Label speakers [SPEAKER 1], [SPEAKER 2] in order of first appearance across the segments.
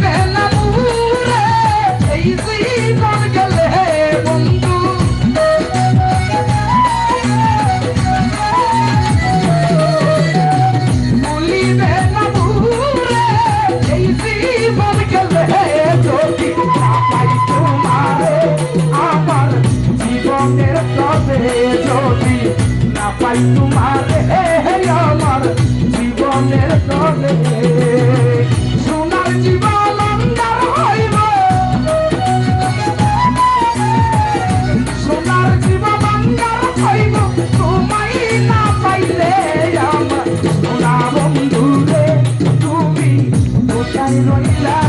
[SPEAKER 1] baby. y no hay la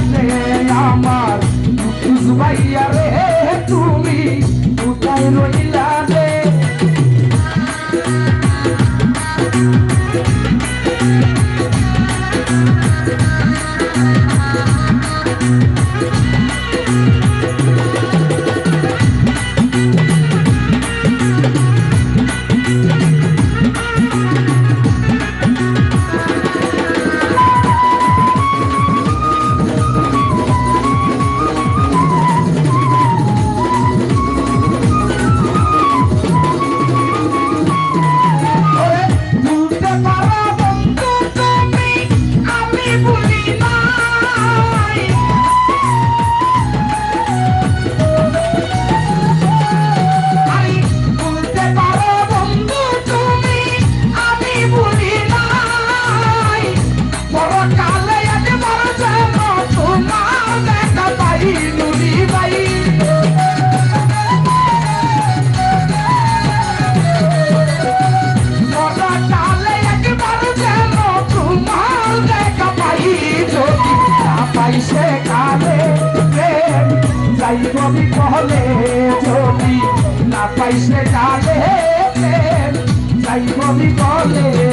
[SPEAKER 1] কৃষ্ণে কালে যাইব বিপদে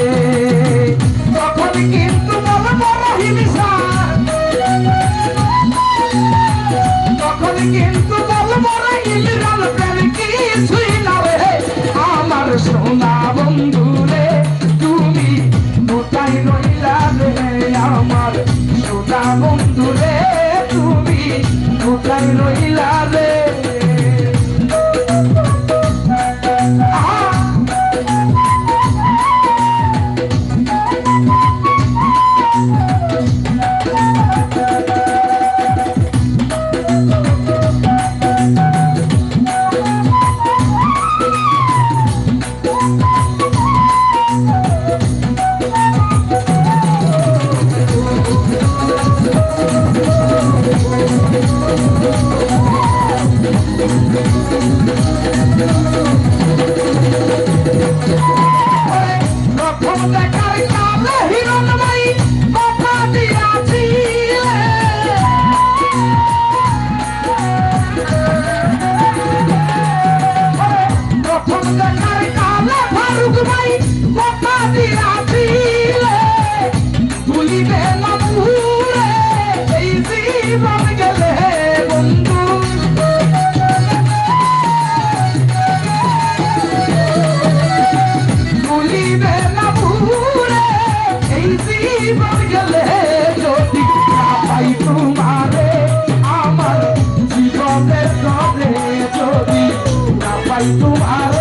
[SPEAKER 1] তোমার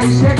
[SPEAKER 1] like shit.